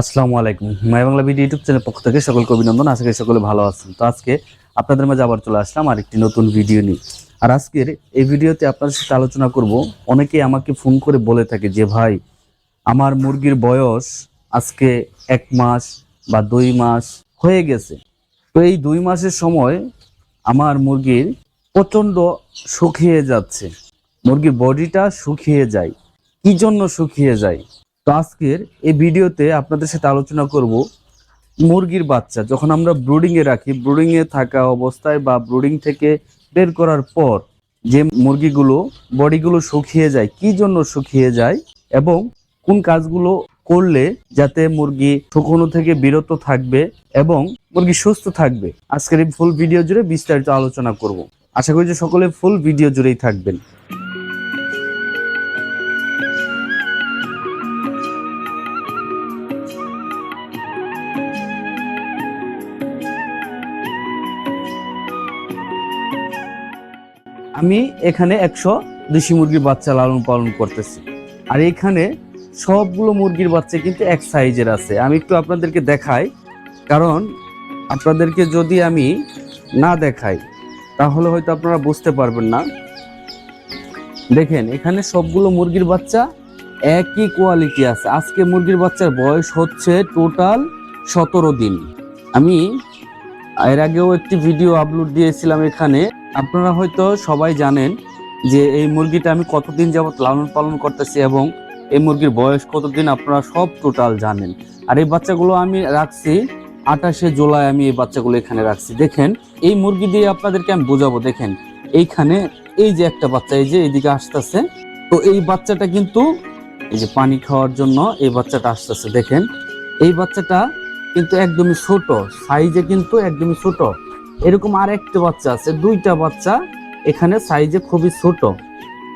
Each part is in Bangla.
আসসালামু আলাইকুম। Maya Bangla video YouTube channel পক্ষ থেকে সকলকে অভিনন্দন। আশা করি সকলে ভালো আছেন। তো আজকে আপনাদের মাঝে আবার চলে আসলাম আর একটি নতুন ভিডিও নিয়ে। আর আজকের এই ভিডিওতে আপনাদের সাথে আলোচনা করব, অনেকেই আমাকে ফোন করে বলে থাকে যে, ভাই, আমার মুরগির বয়স আজকে এক মাস বা দুই মাস হয়ে গেছে। তো এই দুই মাসের সময় আমার মুরগির প্রচণ্ড শুকিয়ে যাচ্ছে। মুরগির বডিটা শুকিয়ে যায়। কি জন্য শুকিয়ে যায়? তো আজকের এই ভিডিওতে আপনাদের সাথে আলোচনা করব মুরগির বাচ্চা। যখন আমরা ব্রুডিং এ রাখি ব্রুডিং এ থাকা অবস্থায় বা ব্রুডিং থেকে বের করার পর যে মুরগিগুলো, বডিগুলো শুকিয়ে যায়, কি জন্য শুকিয়ে যায় এবং কোন কাজগুলো করলে যাতে মুরগি শুকনো থেকে বিরত থাকবে এবং মুরগি সুস্থ থাকবে। আজকের এই ফুল ভিডিও জুড়ে বিস্তারিত আলোচনা করব। আশা করি যে সকলে ফুল ভিডিও জুড়েই থাকবেন। আমি এখানে একশো দেশি মুরগির বাচ্চা লালন পালন করতেছি। আর এখানে সবগুলো মুরগির বাচ্চা কিন্তু এক সাইজের আছে। আমি একটু আপনাদেরকে দেখাই, কারণ আপনাদেরকে যদি আমি না দেখাই, তাহলে হয়তো আপনারা বুঝতে পারবেন না। দেখেন, এখানে সবগুলো মুরগির বাচ্চা একই কোয়ালিটি আছে। আজকে মুরগির বাচ্চার বয়স হচ্ছে টোটাল সতেরো দিন। আমি এর আগেও একটি ভিডিও আপলোড দিয়েছিলাম এখানে। আপনারা হয়তো সবাই জানেন যে এই মুরগিটা আমি কতদিন যাবত লালন পালন করতেছি এবং এই মুরগির বয়স কতদিন আপনারা সব টোটাল জানেন। আর এই বাচ্চাগুলো আমি রাখছি আঠাশে জুলাই আমি এই বাচ্চাগুলো এখানে রাখছি। দেখেন, এই মুরগি দিয়ে আপনাদেরকে আমি বোঝাবো, দেখেন, এইখানে এই যে একটা বাচ্চা, এই যে এইদিকে আসতেছে, তো এই বাচ্চাটা কিন্তু এই যে পানি খাওয়ার জন্য এই বাচ্চাটা আসতেছে। দেখেন, এই বাচ্চাটা কিন্তু একদমই ছোট সাইজে কিন্তু একদমই ছোট। এরকম আর একটা বাচ্চা আছে, দুইটা বাচ্চা, এখানে সাইজে খুবই ছোট।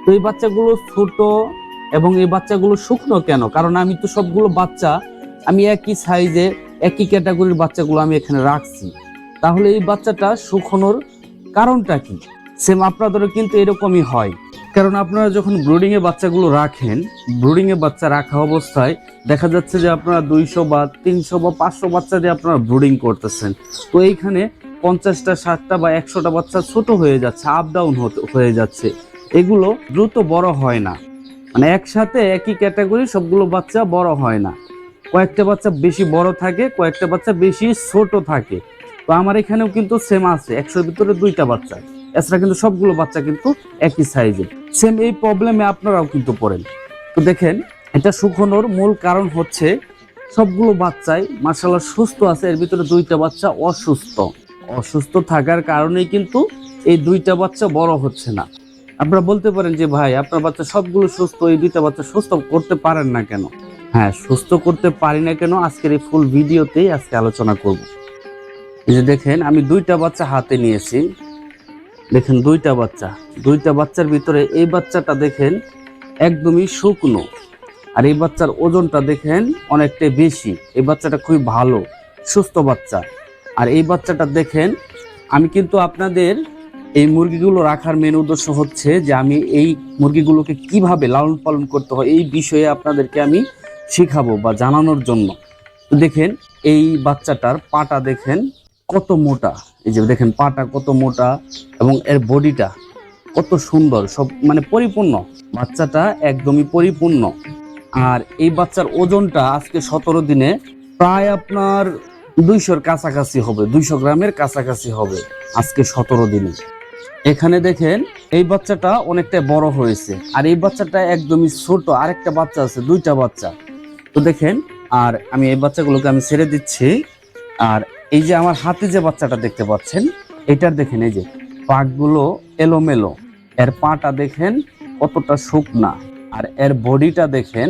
তো এই বাচ্চাগুলো ছোট এবং এই বাচ্চাগুলো শুকনো কেন? কারণ আমি তো সবগুলো বাচ্চা, আমি একই সাইজে একই ক্যাটাগরির বাচ্চাগুলো আমি এখানে রাখছি। তাহলে এই বাচ্চাটা শুকনোর কারণটা কি? সেম আপনাদেরও কিন্তু এরকমই হয়। কারণ আপনারা যখন ব্রুডিং এ বাচ্চাগুলো রাখেন ব্রুডিং এ বাচ্চা রাখা অবস্থায় দেখা যাচ্ছে যে আপনারা দুইশো বা তিনশো বা পাঁচশো বাচ্চা দিয়ে আপনারা ব্রুডিং করতেছেন। তো এইখানে পঞ্চাশটা, ষাটটা বা একশোটা বাচ্চা ছোট হয়ে যাচ্ছে আপ ডাউন হয়ে যাচ্ছে। এগুলো দ্রুত বড় হয় না। মানে একসাথে একই ক্যাটাগরি সবগুলো বাচ্চা বড় হয় না। কয়েকটা বাচ্চা বেশি বড় থাকে, কয়েকটা বাচ্চা বেশি ছোট থাকে। তো আমার এখানেও কিন্তু সেম আছে, একশোর ভিতরে দুইটা বাচ্চা। এছাড়া কিন্তু সবগুলো বাচ্চা কিন্তু একই সাইজের সেম এই প্রবলেমে আপনারাও কিন্তু পড়েন। তো দেখেন, এটা শুকনোর মূল কারণ হচ্ছে সবগুলো বাচ্চাই মার্শাল্লাহ সুস্থ আছে, এর ভিতরে দুইটা বাচ্চা অসুস্থ। অসুস্থ থাকার কারণেই কিন্তু এই দুইটা বাচ্চা বড় হচ্ছে না। আপনারা বলতে পারেন যে, ভাই, আপনার বাচ্চা সবগুলো সুস্থ, এই দুইটা বাচ্চা সুস্থ করতে পারেন না কেন? হ্যাঁ সুস্থ করতে পারি না কেন? আজকের এই ফুল ভিডিওতেই আজকে আলোচনা করব। এই যে দেখেন, আমি দুইটা বাচ্চা হাতে নিয়েছি। দেখেন, দুইটা বাচ্চা। দুইটা বাচ্চার ভিতরে এই বাচ্চাটা দেখেন একদমই শুকনো। আর এই বাচ্চার ওজনটা দেখেন অনেকটাই বেশি। এই বাচ্চাটা খুবই ভালো, সুস্থ বাচ্চা। আর এই বাচ্চাটা দেখেন, আমি কিন্তু আপনাদের এই মুরগিগুলো রাখার মেন উদ্দেশ্য হচ্ছে যে আমি এই মুরগিগুলোকে কীভাবে লালন পালন করতে হয়, এই বিষয়ে আপনাদেরকে আমি শেখাবো বা জানানোর জন্য। দেখেন, এই বাচ্চাটার পাটা দেখেন কত মোটা। এই যে দেখেন, পাটা কত মোটা এবং এর বডিটা কত সুন্দর, সব মানে পরিপূর্ণ। বাচ্চাটা একদমই পরিপূর্ণ। আর এই বাচ্চার ওজনটা আজকে সতেরো দিনে প্রায় আপনার দুইশোর কাছাকাছি হবে, দুইশো গ্রামের কাছাকাছি হবে আজকে সতেরো দিনে। এখানে দেখেন, এই বাচ্চাটা অনেকটা বড় হয়েছে। আর এই বাচ্চাটা একদমই ছোট, আরেকটা বাচ্চা আছে, দুইটা বাচ্চা। তো দেখেন, আর আমি এই বাচ্চাগুলোকে আমি ছেড়ে দিচ্ছি। আর এই যে আমার হাতে যে বাচ্চাটা দেখতে পাচ্ছেন, এটার দেখেন এই যে পাকগুলো এলোমেলো। এর পাটা দেখেন কতটা শুকনা। আর এর বডিটা দেখেন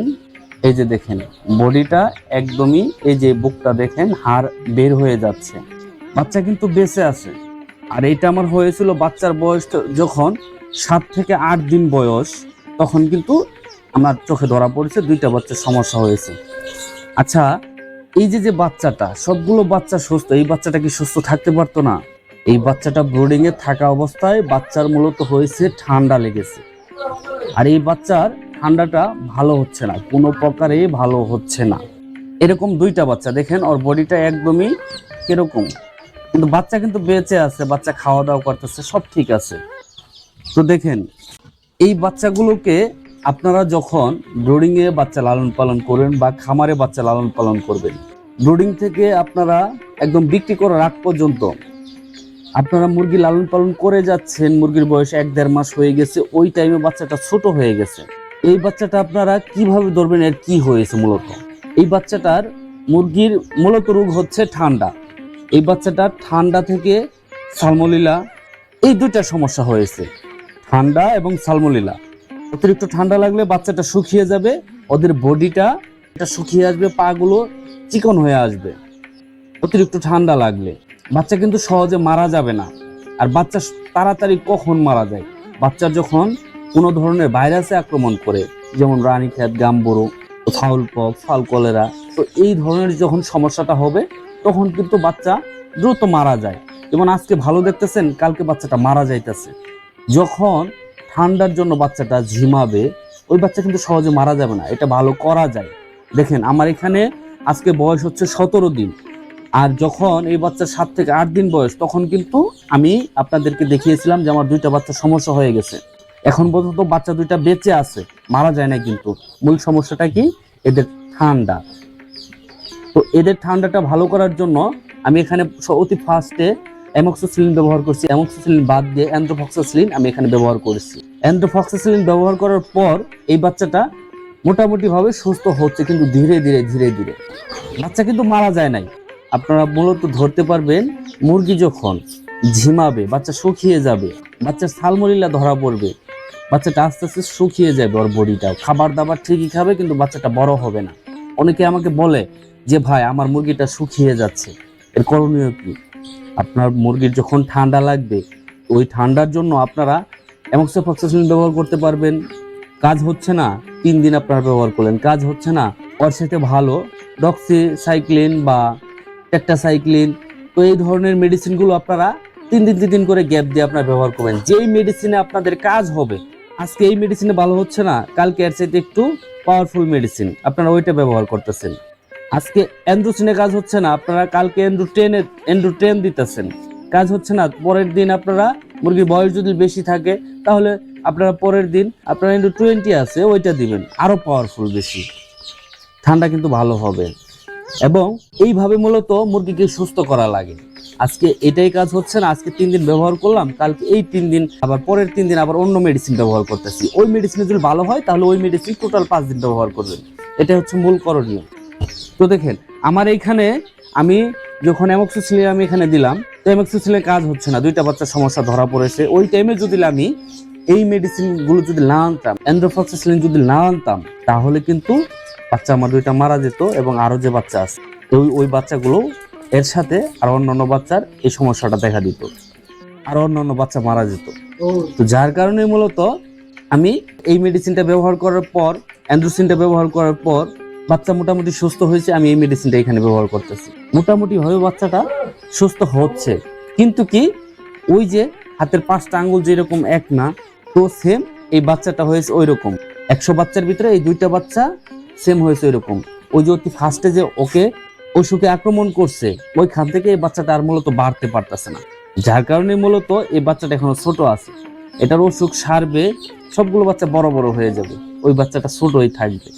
এই যে দেখেন, বডিটা একদমই এই যে বুকটা দেখেন, হাড় বের হয়ে যাচ্ছে। বাচ্চা কিন্তু বেঁচে আছে। আর এইটা আমার হয়েছিল বাচ্চার বয়স যখন সাত থেকে আট দিন বয়স, তখন কিন্তু আমার চোখে ধরা পড়েছে, দুইটা বাচ্চার সমস্যা হয়েছে। আচ্ছা এই যে যে বাচ্চাটা, সবগুলো বাচ্চা সুস্থ, এই বাচ্চাটা কি সুস্থ থাকতে পারতো না? এই বাচ্চাটা ব্রোডিং এ থাকা অবস্থায় বাচ্চার মূলত হয়েছে ঠান্ডা লেগেছে। আর এই বাচ্চার ঠান্ডাটা ভালো হচ্ছে না, কোনো প্রকারে ভালো হচ্ছে না। এরকম দুইটা বাচ্চা, দেখেন ওর বডিটা একদমই কীরকম। কিন্তু বাচ্চা কিন্তু বেঁচে আছে, বাচ্চা খাওয়া দাওয়া করতেছে, সব ঠিক আছে। তো দেখেন, এই বাচ্চাগুলোকে আপনারা যখন ব্রোডিং এ বাচ্চা লালন পালন করবেন বা খামারে বাচ্চা লালন পালন করবেন, ব্রোডিং থেকে আপনারা একদম বিক্রি করার আগ পর্যন্ত আপনারা মুরগি লালন পালন করে যাচ্ছেন, মুরগির বয়স এক দেড় মাস হয়ে গেছে, ওই টাইমে বাচ্চাটা ছোট হয়ে গেছে। এই বাচ্চাটা আপনারা কীভাবে ধরবেন এর কি হয়েছে মূলত? এই বাচ্চাটার মুরগির মূলত রোগ হচ্ছে ঠান্ডা। এই বাচ্চাটা ঠান্ডা থেকে সালমোলিলা, এই দুইটা সমস্যা হয়েছে। ঠান্ডা এবং সালমোলিলা। অতিরিক্ত ঠান্ডা লাগলে বাচ্চাটা শুকিয়ে যাবে, ওদের বডিটা এটা শুকিয়ে আসবে, পাগুলো চিকন হয়ে আসবে। অতিরিক্ত ঠান্ডা লাগলে। বাচ্চা কিন্তু সহজে মারা যাবে না। আর বাচ্চা তাড়াতাড়ি কখন মারা যায়? বাচ্চা যখন কোনো ধরনের ভাইরাসে আক্রমণ করে, যেমন Ranikhet gumboro, fowl pox fowl cholera. তো এই ধরনের যখন সমস্যাটা হবে, তখন কিন্তু বাচ্চা দ্রুত মারা যায়। যেমন আজকে ভালো দেখতেছেন, কালকে বাচ্চাটা মারা যাইতেছে। যখন ঠান্ডার জন্য বাচ্চাটা ঝিমাবে, ওই বাচ্চা কিন্তু সহজে মারা যাবে না। এটা ভালো করা যায়। দেখেন, আমার এখানে আজকে বয়স হচ্ছে সতেরো দিন। আর যখন এই বাচ্চার সাত থেকে আট দিন বয়স, তখন কিন্তু আমি আপনাদেরকে দেখিয়েছিলাম যে আমার দুইটা বাচ্চা সমস্যা হয়ে গেছে। এখন পর্যন্ত বাচ্চা দুইটা বেঁচে আছে, মারা যায় না কিন্তু। মূল সমস্যাটা কি? এদের ঠান্ডা। তো এদের ঠান্ডাটা ভালো করার জন্য আমি এখানে অতি ফার্স্টে অ্যামক্সোসিলিন ব্যবহার করছি। অ্যামক্সোসিলিন বাদ দিয়ে অ্যান্ড্রোফক্সোসিলিন আমি এখানে ব্যবহার করেছি। অ্যান্ড্রোফক্সোসিলিন ব্যবহার করার পর এই বাচ্চাটা মোটামুটি ভাবে সুস্থ হচ্ছে কিন্তু ধীরে ধীরে ধীরে ধীরে। বাচ্চা কিন্তু মারা যায় নাই। আপনারা মূলত ধরতে পারবেন, মুরগি যখন ঝিমাবে, বাচ্চা শুকিয়ে যাবে, বাচ্চার সালমরিল্লা ধরা পড়বে বাচ্চাটা আস্তে আস্তে শুকিয়ে যাবে ওর বডিটা খাবার দাবার ঠিকই খাবে, কিন্তু বাচ্চাটা বড় হবে না। অনেকে আমাকে বলে যে, ভাই, আমার মুরগিটা শুকিয়ে যাচ্ছে। এর করণীয় কি? আপনার মুরগির যখন ঠান্ডা লাগবে, ওই ঠান্ডার জন্য আপনারা অ্যামক্সোফক্সাসিন ব্যবহার করতে পারবেন। কাজ হচ্ছে না, তিন দিন আপনারা ব্যবহার করলেন। কাজ হচ্ছে না, ওর সাথে ভালো ডক্সি সাইক্লিন বা টেক্টাসাইক্লিন তো এই ধরনের মেডিসিনগুলো আপনারা তিন দিন তিন দিন করে গ্যাপ দিয়ে আপনারা ব্যবহার করবেন। যেই মেডিসিনে আপনাদের কাজ হবে আজকে এই মেডিসিনে ভালো হচ্ছে না, কালকে এর চাইতে একটু পাওয়ারফুল মেডিসিন আপনারা ওইটা ব্যবহার করতেছেন। আজকে অ্যান্ড্রোসিনে কাজ হচ্ছে না, আপনারা কালকে এন্ড্রো টেনে এন্ড্রো টেন দিতেছেন। কাজ হচ্ছে না, পরের দিন আপনারা মুরগির বয়স যদি বেশি থাকে, তাহলে আপনারা পরের দিন আপনারা এন্ড্রো টোয়েন্টি আছে, ওইটা দিবেন আরও পাওয়ারফুল বেশি। ঠান্ডা কিন্তু ভালো হবে। এবং এইভাবে মূলত মুরগিকে সুস্থ করা লাগে। আজকে এটাই কাজ হচ্ছে না, আজকে তিন দিন ব্যবহার করলাম, কালকে এই তিন দিন, আবার পরের তিন দিন আবার অন্য মেডিসিন ব্যবহার করতেছি। ওই মেডিসিন যদি ভালো হয়, তাহলে ওই মেডিসিন টোটাল পাঁচ দিন ব্যবহার করবেন। এটা হচ্ছে মূল করণীয়। তো দেখেন, আমার এইখানে আমি যখন অ্যামক্সিসিলিন আমি এখানে দিলাম, তো অ্যামক্সিসিলিনের কাজ হচ্ছে না, দুইটা বাচ্চার সমস্যা ধরা পড়েছে। ওই টাইমে যদি আমি এই মেডিসিনগুলো যদি না আনতাম অ্যান্ড্রোফক্সিসিলিন যদি না আনতাম, তাহলে কিন্তু বাচ্চা আমার দুইটা মারা যেত এবং আরও যে বাচ্চা আছে ওই ওই বাচ্চাগুলো এর সাথে আর অন্যান্য বাচ্চার এই সমস্যাটা দেখা দিত। আর অন্যান্য বাচ্চা মারা যেত। তো যার কারণে মূলত আমি এই মেডিসিনটা ব্যবহার করার পর অ্যান্ড্রোসিনটা ব্যবহার করার পর বাচ্চা মোটামুটি সুস্থ হয়েছে, আমি এই মেডিসিনটা এখানে ব্যবহার করতেছি। মোটামুটি ভাবে বাচ্চাটা সুস্থ হচ্ছে। কিন্তু কি ওই যে হাতের পাঁচটা আঙ্গুল যেরকম এক না, তো সেম এই বাচ্চাটা হয়েছে ওই রকম একশো বাচ্চার ভিতরে এই দুইটা বাচ্চা সেম হয়েছে ওইরকম ওই যে অতি ফার্স্টে যে ওকে অসুখে আক্রমণ করছে, ওইখান থেকে এই বাচ্চাটা আর মূলত বাড়তে পারতেছে না। যার কারণে মূলত এই বাচ্চাটা এখনও ছোট আছে। এটার অসুখ সারবে, সবগুলো বাচ্চা বড় বড় হয়ে যাবে। ওই বাচ্চাটা ছোটই থাকবে।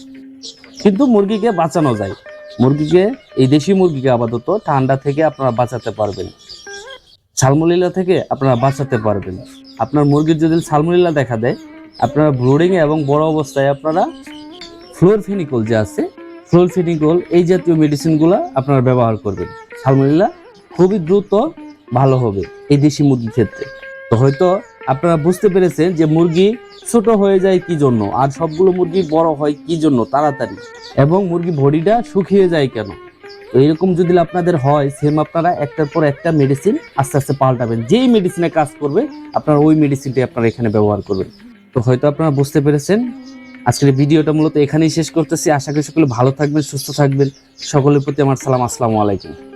কিন্তু মুরগিকে বাঁচানো যায়। মুরগিকে, এই দেশি মুরগিকে আপাতত ঠান্ডা থেকে আপনারা বাঁচাতে পারবেন। সালমোলিলা থেকে আপনারা বাঁচাতে পারবেন। আপনার মুরগির যদি সালমোলিলা দেখা দেয়, আপনারা ব্রুডিং এবং বড় অবস্থায় আপনারা ফ্লোরফেনিকল যে আছে, ফ্লোরফেনিকল এই জাতীয় মেডিসিনগুলো আপনারা ব্যবহার করবেন। সালমোলিলা খুবই দ্রুত ভালো হবে এই দেশি মুরগির ক্ষেত্রে। তো হয়তো আপনারা বুঝতে পেরেছেন যে মুরগি ছোট হয়ে যায় কি জন্য, আর সবগুলো মুরগি বড় হয় কি জন্য, তাড়াতাড়ি। এবং মুরগি বডিটা শুকিয়ে যায় কেন? তো এরকম যদি আপনাদের হয় সেম আপনারা একটার পর একটা মেডিসিন আস্তে আস্তে পাল্টাবেন। যেই মেডিসিনে কাজ করবে, আপনারা ওই মেডিসিনটি আপনারা এখানে ব্যবহার করবেন। তো হয়তো আপনারা বুঝতে পেরেছেন আজকের ভিডিওটা মূলত এখানেই শেষ করতেছি। আশা করি সকলে ভালো থাকবেন, সুস্থ থাকবেন। সকলের প্রতি আমার সালাম। আসসালামু আলাইকুম।